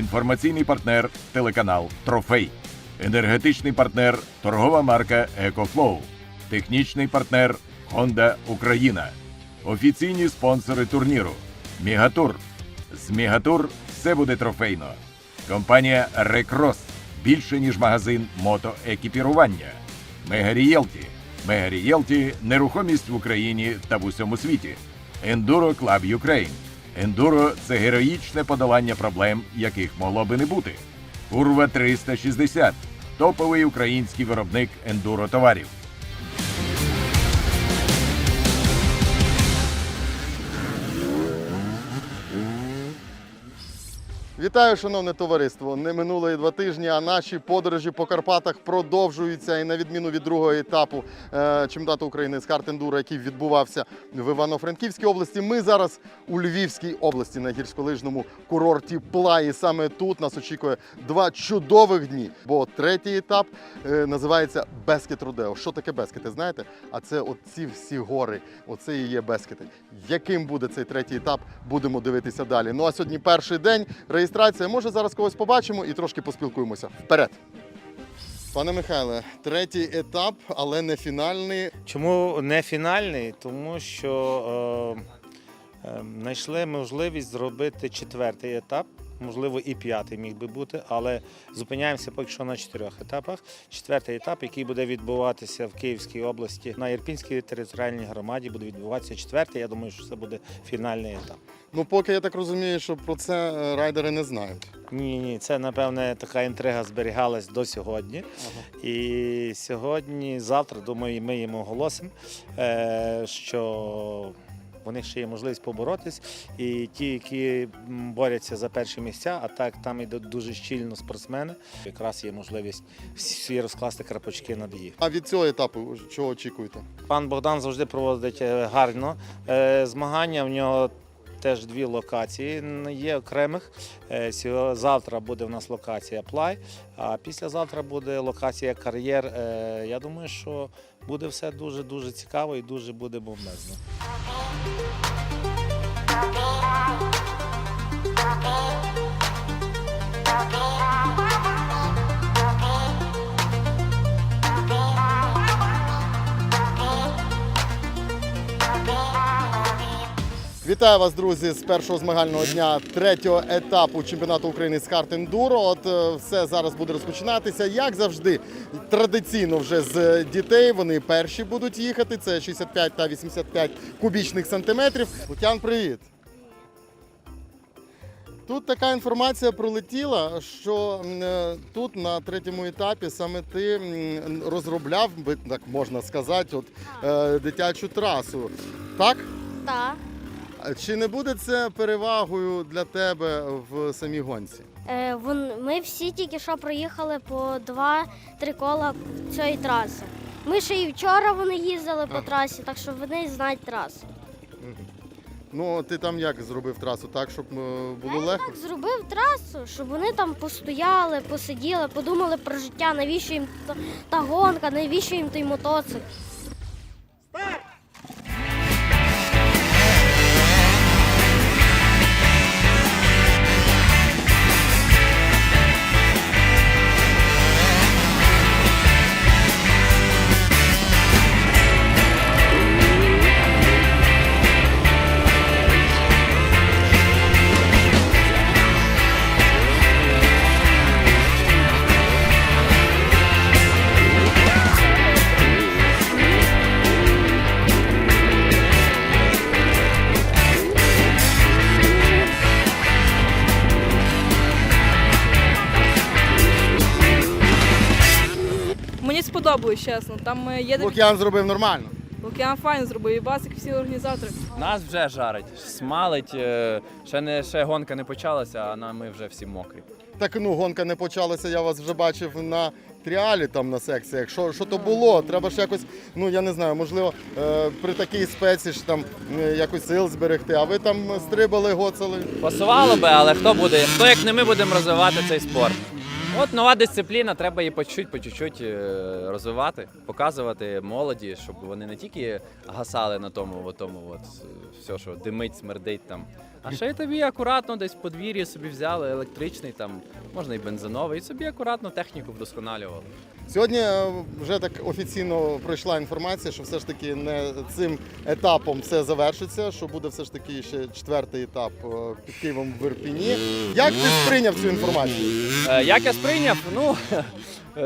Інформаційний партнер телеканал Трофей. Енергетичний партнер торгова марка Екофлоу. Технічний партнер Honda Україна. Офіційні спонсори турніру. Мігатур. З Мігатур все буде трофейно. Компанія Рекрос. Більше ніж магазин мотоекіпірування. Мегарієлті. Мегарієлті нерухомість в Україні та в усьому світі. Ендуро Клаб Юкрейн. Ендуро це героїчне подолання проблем, яких могло би не бути. Урва 360 топовий український виробник ендуро товарів. Вітаю, шановне товариство. Не минуло і два тижні, а наші подорожі по Карпатах продовжуються. І на відміну від другого етапу е, чемпіонату України з картендура, який відбувався в Івано-Франківській області, ми зараз у Львівській області на гірськолижному курорті Плаї. Саме тут нас очікує два чудових дні. Бо третій етап е, називається Бескет Рудео. Що таке Бескети? Знаєте? А це оці всі гори. Оце і є Бескети. Яким буде цей третій етап, будемо дивитися далі. Ну а сьогодні перший день реєстрація. Може зараз когось побачимо і трошки поспілкуємося. Вперед! Пане Михайле, третій етап, але не фінальний. Чому не фінальний? Тому що е, е, знайшли можливість зробити четвертий етап. Можливо, і п'ятий міг би бути, але зупиняємося поки що на чотирьох етапах. Четвертий етап, який буде відбуватися в Київській області на Ірпінській територіальній громаді, буде відбуватися четвертий. Я думаю, що це буде фінальний етап. Ну, поки я так розумію, що про це е, райдери не знають. Ні, ні, це напевне така інтрига зберігалась до сьогодні. І сьогодні, завтра, думаю, ми їм оголосимо, е, що у них ще є можливість поборотись. І ті, які борються за перші місця, а так там йдуть дуже щільно спортсмени, якраз є можливість всі розкласти крапочки над їх. А від цього етапу чого очікуєте? Пан Богдан завжди проводить е, гарно е, змагання. В нього теж дві локації є окремих. Е, Завтра буде в нас локація Плай, а післязавтра буде локація кар'єр. Я думаю, що буде все дуже дуже цікаво і дуже буде бомбезно. thank you Вітаю вас, друзі, з першого змагального дня третього етапу чемпіонату України з карт ендуро. От е, все зараз буде розпочинатися. Як завжди, традиційно вже з дітей вони перші будуть їхати. Це 65 та 85 кубічних сантиметрів. Лук'ян, привіт. Тут така інформація пролетіла, що е, тут на третьому етапі саме ти розробляв, так можна сказати, от, е, дитячу трасу. Так? Так. Чи не буде це перевагою для тебе в самій гонці? Е, вон, ми всі тільки що проїхали по два-три кола цієї траси. Ми ще і вчора вони їздили по трасі, так що вони знають трасу. Ну, ти там як зробив трасу, так, щоб е, було легко? Так зробив трасу, щоб вони там постояли, посиділи, подумали про життя, навіщо їм та, та гонка, навіщо їм той мотоцикл. Сподобалось, чесно. Там е, є Лук'ян зробив нормально. Лук'ян файн зробив, і Басик, всі організатори. Нас вже жарить, смалить. е, Ще не ще гонка не почалася, а на ми вже всі мокрі. Так ну гонка не почалася, я вас вже бачив на тріалі там на секціях. Що, що то було? Треба ж якось, ну я не знаю, можливо, е, при такій спеці ж там е, якось сил зберегти. А ви там стрибали, гоцали. Пасувало би, але хто буде? Хто як не ми будемо розвивати цей спорт? От нова дисципліна, треба її по чуть-чуть, по чуть-чуть е, розвивати, показувати молоді, щоб вони не тільки гасали на тому, от тому от е, все, що димить, смердить там. А ще й тобі акуратно десь в подвір'ї собі взяли електричний, там можна і бензиновий, і собі акуратно техніку вдосконалювали. Сьогодні е, вже так офіційно пройшла інформація, що все ж таки не цим етапом все завершиться, що буде все ж таки ще четвертий етап е, під Києвом в Ірпіні. Як ти сприйняв цю інформацію? Е, Як я сприйняв? Ну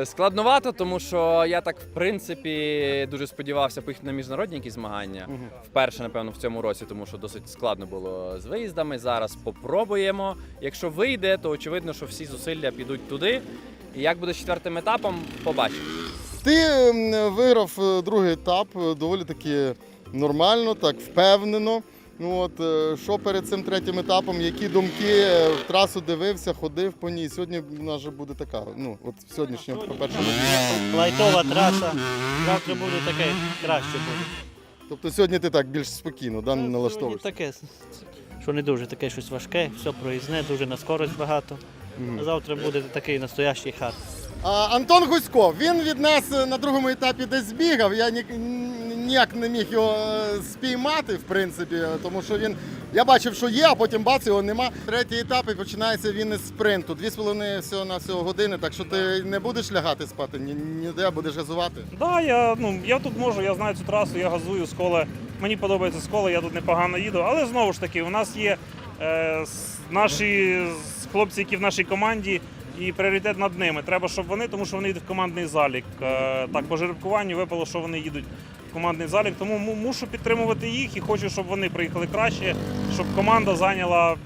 складновато, тому що я так в принципі дуже сподівався поїхати на міжнародні якісь змагання. Вперше, напевно, в цьому році, тому що досить складно було з виїздами. Зараз попробуємо. Якщо вийде, то очевидно, що всі зусилля підуть туди. І як буде з четвертим етапом, побачимо. Ти виграв е, другий етап е, доволі таки нормально, так впевнено. Ну от е, що перед цим третім етапом, які думки в трасу дивився, ходив по ній. Сьогодні в нас же буде така. Ну от в сьогоднішньому, по першому. лайтова траса. Завтра буде таке краще буде. Тобто сьогодні ти так більш спокійно, да, Сьогодні налаштовуєшся. таке, що не дуже таке щось важке, все проїзне, дуже на скорость багато. А завтра буде такий настоящий хат. А, Антон Гусько, він від нас е, на другому етапі десь збігав. Я ні, ніяк не міг його е, спіймати, в принципі, тому що він. Я бачив, що є, а потім бац, його нема. Третій етап і починається він із спринту. Дві з половиною всього на всього години, так що ти не будеш лягати спати, ні, ніде будеш газувати. Да, я, ну, я тут можу, я знаю цю трасу, я газую сколи. Мені подобається сколи, я тут непогано їду. Але знову ж таки, у нас є е, наші хлопці, які в нашій команді, і пріоритет над ними. Треба, щоб вони, тому що вони йдуть в командний залік. Е, так, по жеребкуванню випало, що вони їдуть в командний залік. Тому мушу підтримувати їх і хочу, щоб вони приїхали краще, щоб команда зайняла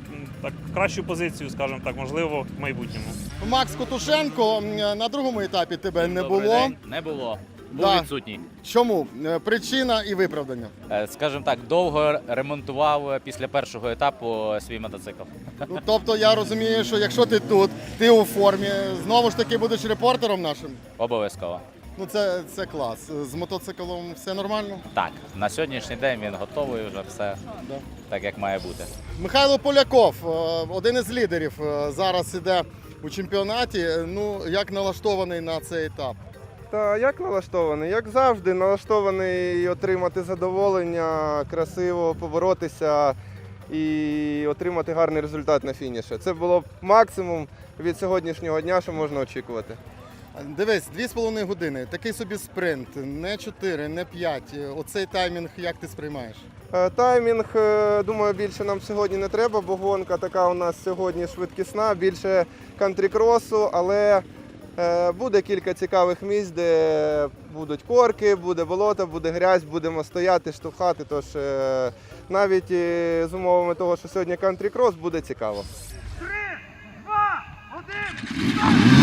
так, кращу позицію, скажімо так, можливо, в майбутньому. Макс Котушенко на другому етапі тебе не Добрий було. день. Не було. Був Да. відсутній. Чому? Е, Причина і виправдання. Е, Скажімо так, довго ремонтував е, після першого етапу свій мотоцикл. Ну, тобто я розумію, що якщо ти тут, ти у формі, знову ж таки будеш репортером нашим. Обов'язково. Ну це, це клас. З мотоциклом все нормально. Так, на сьогоднішній день він готовий вже все Да. так, як має бути. Михайло Поляков, е, один із лідерів, е, зараз іде у чемпіонаті. Ну як налаштований на цей етап? Та як налаштований? Як завжди, налаштований отримати задоволення, красиво поборотися і отримати гарний результат на фініші. Це було б максимум від сьогоднішнього дня, що можна очікувати. Дивись, дві з половиною години. Такий собі спринт, не 4, не 5. Оцей таймінг як ти сприймаєш? Е, Таймінг, е, думаю, більше нам сьогодні не треба, бо гонка така у нас сьогодні швидкісна, більше кантрікросу, але буде кілька цікавих місць, де будуть корки, буде болото, буде грязь, будемо стояти, штовхати. Тож е, навіть е, з умовами того, що сьогодні кантрі-крос, буде цікаво. І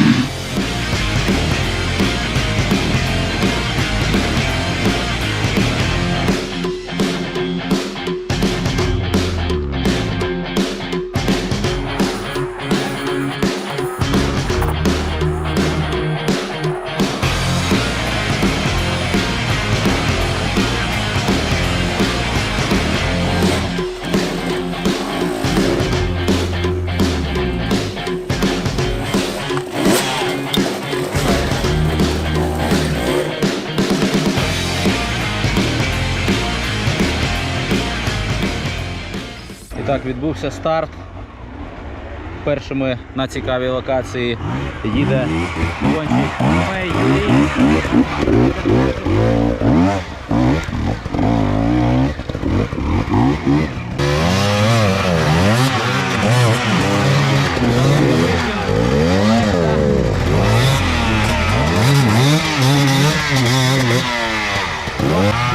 так, відбувся старт. Першими на цікавій локації. Їде гонщик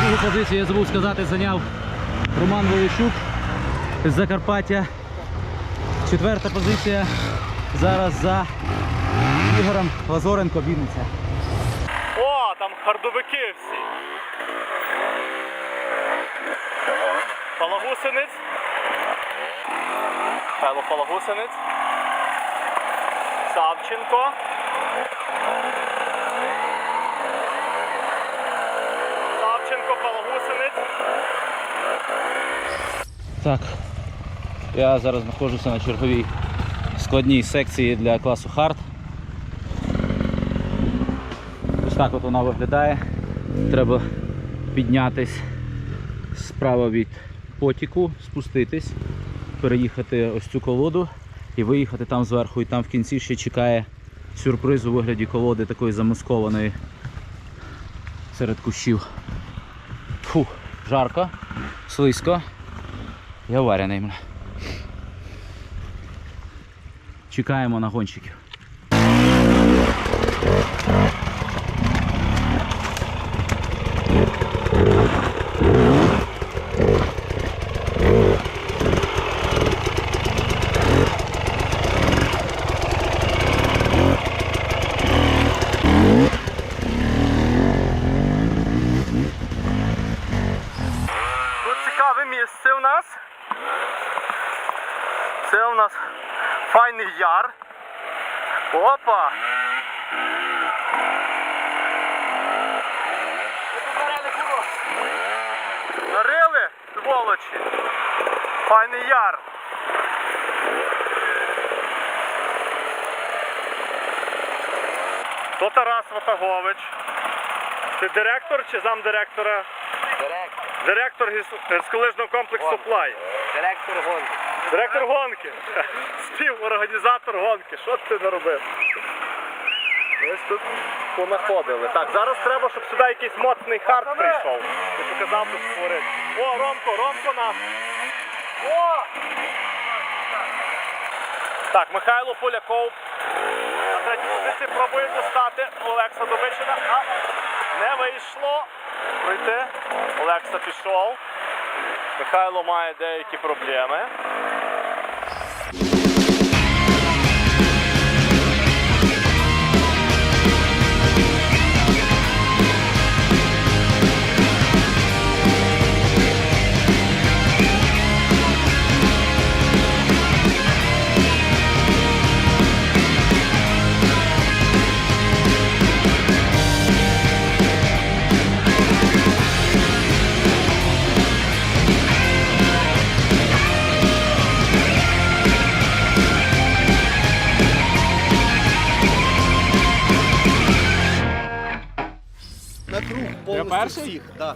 Другу позицію я забув сказати, зайняв Роман Величук з Закарпаття. Четверта позиція зараз за Ігорем Лазоренко Вінниця. О, там хардовики всі. Палагусинець. Михайло Палагусинець. Савченко. Савченко, Палагусинець. Так, я зараз знаходжуся на черговій складній секції для класу хард. так от вона виглядає. Треба піднятись справа від потіку, спуститись, переїхати ось цю колоду і виїхати там зверху. І там в кінці ще чекає сюрприз у вигляді колоди такої замаскованої серед кущів. Фух, жарко, слизько. Я варений. бля. Чекаємо на гонщиків. Це у нас файний яр. Опа! Нарили, сволочі! Файний яр! То Тарас Ватагович. Ти директор чи замдиректора? Директор гіс- гірськолижного комплексу Плай. Директор гонки. Директор гонки. Співорганізатор гонки. Що ти наробив? Ось тут понаходили. Так, зараз треба, щоб сюди якийсь моцний хард прийшов. Ти показав тут створити. О, Ромко, Ромко наш. О! Так, Михайло Поляков. На третій позиції пробує достати Олекса Добичина. А не вийшло. Пройти. Олекса пішов. Михайло має деякі проблеми. Всіх. Да.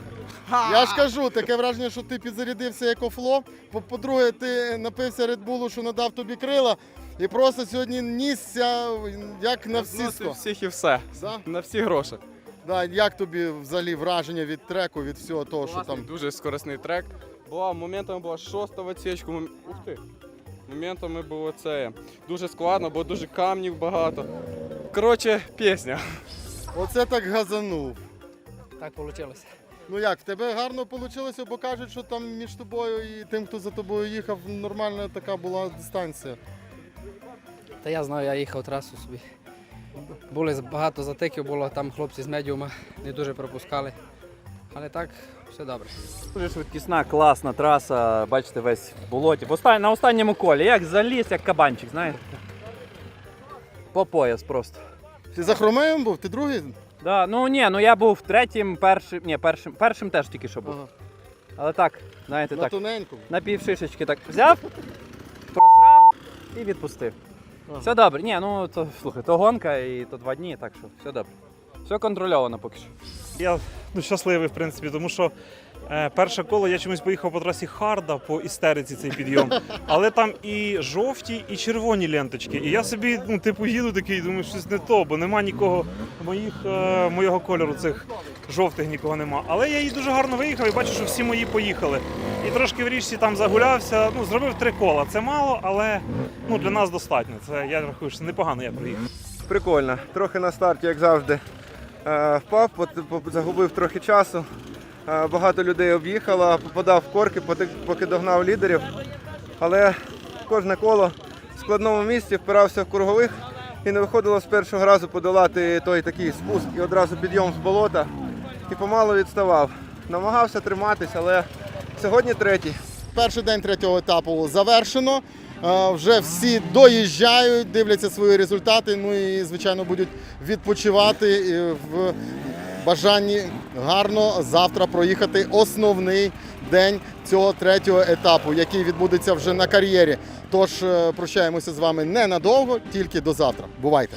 Я ж кажу, таке враження, що ти підзарядився екофло. По- По-друге, ти напився Редбулу, що надав тобі крила. І просто сьогодні нісся як на всі сто. всіх і все. Да? На всі гроші. Да, як тобі взагалі враження від треку, від всього того, що там. Дуже скорисний трек. Була моментами була шоста в. Мом- Ух ти. Моментами було це дуже складно, бо дуже камнів багато. Коротше, пісня. Оце так газанув. Так вийшло. Ну як, в тебе гарно вийшло, бо кажуть, що там між тобою і тим, хто за тобою їхав, нормальна така була дистанція. Та я знаю, я їхав трасу собі. Були багато затиків, було там хлопці з медіума, не дуже пропускали. Але так, все добре. Дуже швидкісна, класна траса. Бачите, весь в болоті. В остан... На останньому колі, як заліз, як кабанчик, знаєте. По пояс просто. Ти за Хромеєм був? Ти другий? Да, ну ні, ну я був третім, першим. Ні, першим, першим теж тільки що був. Ага. Але так, знаєте, На так. тоненькому. На півшишечки так взяв, просрав і відпустив. Ага. Все добре. Ні, ну то слухай, то гонка і то два дні, так що все добре. Все контрольовано поки що. Я ну, щасливий, в принципі, тому що перше коло я чомусь поїхав по трасі Харда по істериці цей підйом. Але там і жовті, і червоні ленточки. І я собі, ну, типу, їду такий, думаю, щось не то, бо нема нікого моїх, е, моєго кольору, цих жовтих нікого нема. Але я її дуже гарно виїхав і бачу, що всі мої поїхали. І трошки в річці там загулявся, ну, зробив три кола. Це мало, але ну, для нас достатньо. Це я рахую, що непогано я проїхав. Прикольно. Трохи на старті, як завжди, е, впав, загубив трохи часу. Е, Багато людей об'їхало, попадав в корки, поки догнав лідерів. Але кожне коло в складному місці впирався в кругових і не виходило з першого разу подолати той такий спуск і одразу підйом з болота. І помалу відставав. Намагався триматись, але сьогодні третій. Перший день третього етапу завершено. Е, Вже всі доїжджають, дивляться свої результати. Ну і звичайно будуть відпочивати е, в бажанні гарно завтра проїхати основний день цього третього етапу, який відбудеться вже на кар'єрі. Тож е, прощаємося з вами ненадовго, тільки до завтра. Бувайте!